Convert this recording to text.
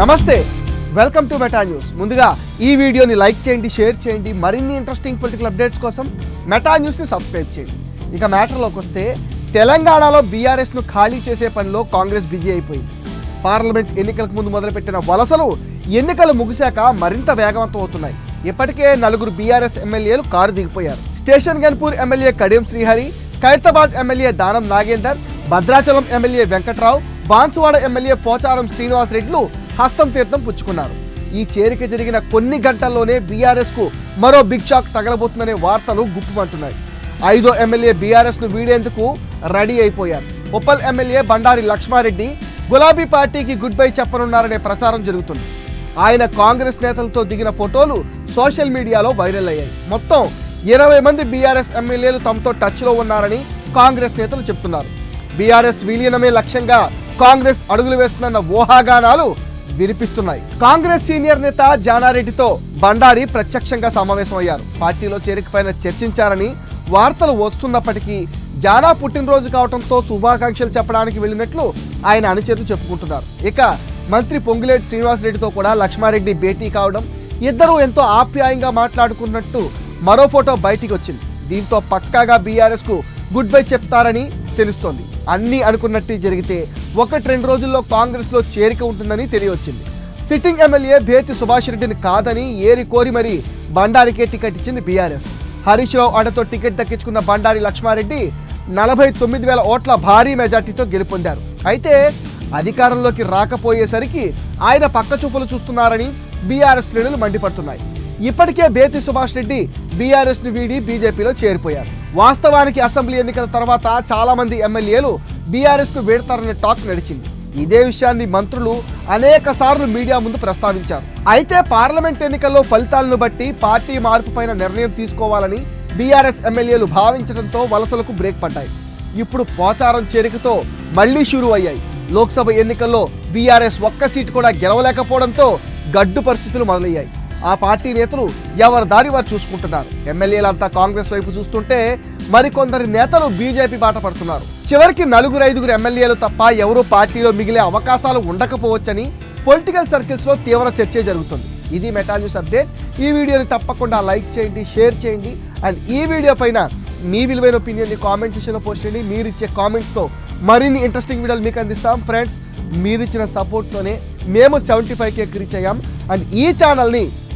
నమస్తే welcome to meta news. ముందుగా ఈ వీడియోని లైక్ చేయండి షేర్ చేయండి మరిన్ని ఇంట్రెస్టింగ్ పొలిటికల్ అప్డేట్స్ కోసం మెటా న్యూస్ని సబ్స్క్రైబ్ చేయండి. ఇక మ్యాటర్లోకి వస్తే తెలంగాణలో బీఆర్ఎస్ను ఖాళీ చేసే పనిలో కాంగ్రెస్ బిజీ అయిపోయింది. పార్లమెంట్ ఎన్నికలకు ముందు మొదలుపెట్టిన వలసలు ఎన్నికలు ముగిశాక మరింత వేగవంతం అవుతున్నాయి. ఇప్పటికే నలుగురు బీఆర్ఎస్ ఎమ్మెల్యేలు car దిగిపోయారు. Station Ghanpur MLA Kadiyam Srihari Khairatabad MLA Danam Nagender Bhadrachalam MLA Venkatrao Banswada MLA Pocharam Srinivas రెడ్డిలు హస్తం తీర్థం పుచ్చుకున్నారు. ఈ చేరిక జరిగిన కొన్ని గంటల్లోనే బీఆర్ఎస్కు మరో బిగ్ షాక్ తగలబోతుందనే వార్తలు గుప్పుమంటున్నాయి. ఐదో ఎమ్మెల్యే బీఆర్ఎస్ను వీడేందుకు రెడీ అయిపోయారు. ఉప్పల్ ఎమ్మెల్యే బండారి లక్ష్మారెడ్డి గులాబీ పార్టీకి గుడ్ బై చెప్పనున్నారనే ప్రచారం జరుగుతుంది. ఆయన కాంగ్రెస్ నేతలతో దిగిన ఫోటోలు సోషల్ మీడియాలో వైరల్ అయ్యాయి. మొత్తం ఇరవై మంది బీఆర్ఎస్ ఎమ్మెల్యేలు తమతో టచ్లో ఉన్నారని కాంగ్రెస్ నేతలు చెప్తున్నారు. బీఆర్ఎస్ విలీనమే లక్ష్యంగా కాంగ్రెస్ అడుగులు వేస్తున్న ఊహాగానాలు వినిపిస్తున్నాయి. కాంగ్రెస్ సీనియర్ నేత జానారెడ్డితో బండారి ప్రత్యక్షంగా సమావేశమయ్యారు. పార్టీలో చేరికపైన చర్చించారని వార్తలు వస్తున్నప్పటికీ జానా పుట్టినరోజు కావడంతో శుభాకాంక్షలు చెప్పడానికి వెళ్ళినట్లు ఆయన అనుచరులు చెప్పుకుంటున్నారు. ఇక మంత్రి పొంగులేటి శ్రీనివాసరెడ్డితో కూడా లక్ష్మారెడ్డి భేటీ కావడం ఇద్దరూ ఎంతో ఆప్యాయంగా మాట్లాడుకున్నట్టు మరో ఫోటో బయటికి వచ్చింది దీంతో పక్కాగా బీఆర్ఎస్కు గుడ్ బై చెప్తారని తెలుస్తోంది. అన్నీ అనుకున్నట్టు జరిగితే ఒకటి రెండు రోజుల్లో కాంగ్రెస్లో చేరిక ఉంటుందని తెలియవచ్చింది సిట్టింగ్ ఎమ్మెల్యే భేతి సుభాష్ రెడ్డిని కాదని ఏరి కోరి మరీ బండారికే టికెట్ ఇచ్చింది బీఆర్ఎస్. హరీష్ రావు అడతో టికెట్ దక్కించుకున్న బండారి లక్ష్మారెడ్డి నలభై తొమ్మిది వేల ఓట్ల భారీ మెజార్టీతో గెలుపొందారు. అయితే అధికారంలోకి రాకపోయేసరికి ఆయన పక్క చూపులు చూస్తున్నారని బీఆర్ఎస్ శ్రేణులు మండిపడుతున్నాయి. ఇప్పటికే బేతి సుభాష్ రెడ్డి బీఆర్ఎస్ను వీడి బీజేపీలో చేరిపోయారు. వాస్తవానికి అసెంబ్లీ ఎన్నికల తర్వాత చాలామంది ఎమ్మెల్యేలు బీఆర్ఎస్కు వేడతారనే టాక్ నడిచింది. ఇదే విషయాన్ని మంత్రులు అనేక సార్లు మీడియా ముందు ప్రస్తావించారు. అయితే పార్లమెంట్ ఎన్నికల్లో ఫలితాలను బట్టి పార్టీ మార్పు పైన నిర్ణయం తీసుకోవాలని బీఆర్ఎస్ ఎమ్మెల్యేలు భావించడంతో వలసలకు బ్రేక్ పడ్డాయి. ఇప్పుడు పోచారం చేరికతో మళ్ళీ షురు అయ్యాయి. లోక్సభ ఎన్నికల్లో బీఆర్ఎస్ ఒక్క సీటు కూడా గెలవలేకపోవడంతో గడ్డు పరిస్థితులు మొదలయ్యాయి. ఆ పార్టీ నేతలు ఎవరి దారి వారు చూసుకుంటున్నారు. ఎమ్మెల్యేలంతా కాంగ్రెస్ వైపు చూస్తుంటే మరికొందరి నేతలు బీజేపీ బాట పడుతున్నారు. చివరికి నలుగురు ఐదుగురు ఎమ్మెల్యేలు తప్ప ఎవరూ పార్టీలో మిగిలే అవకాశాలు ఉండకపోవచ్చని పొలిటికల్ సర్కిల్స్లో తీవ్ర చర్చ జరుగుతుంది. ఇది మెటా న్యూస్ అప్డేట్. ఈ వీడియోని తప్పకుండా లైక్ చేయండి షేర్ చేయండి. అండ్ ఈ వీడియో పైన మీ విలువైన ఒపీనియన్ని కామెంట్ సెక్షన్లో పోస్ట్ చేయండి. మీరు ఇచ్చే కామెంట్స్తో మరిన్ని ఇంట్రెస్టింగ్ వీడియోలు మీకు అందిస్తాం. ఫ్రెండ్స్ మీరు ఇచ్చిన సపోర్ట్తోనే మేము సెవెంటీ ఫైవ్ కేక్ రీచ్ అయ్యాం అండ్ ఈ ఛానల్ని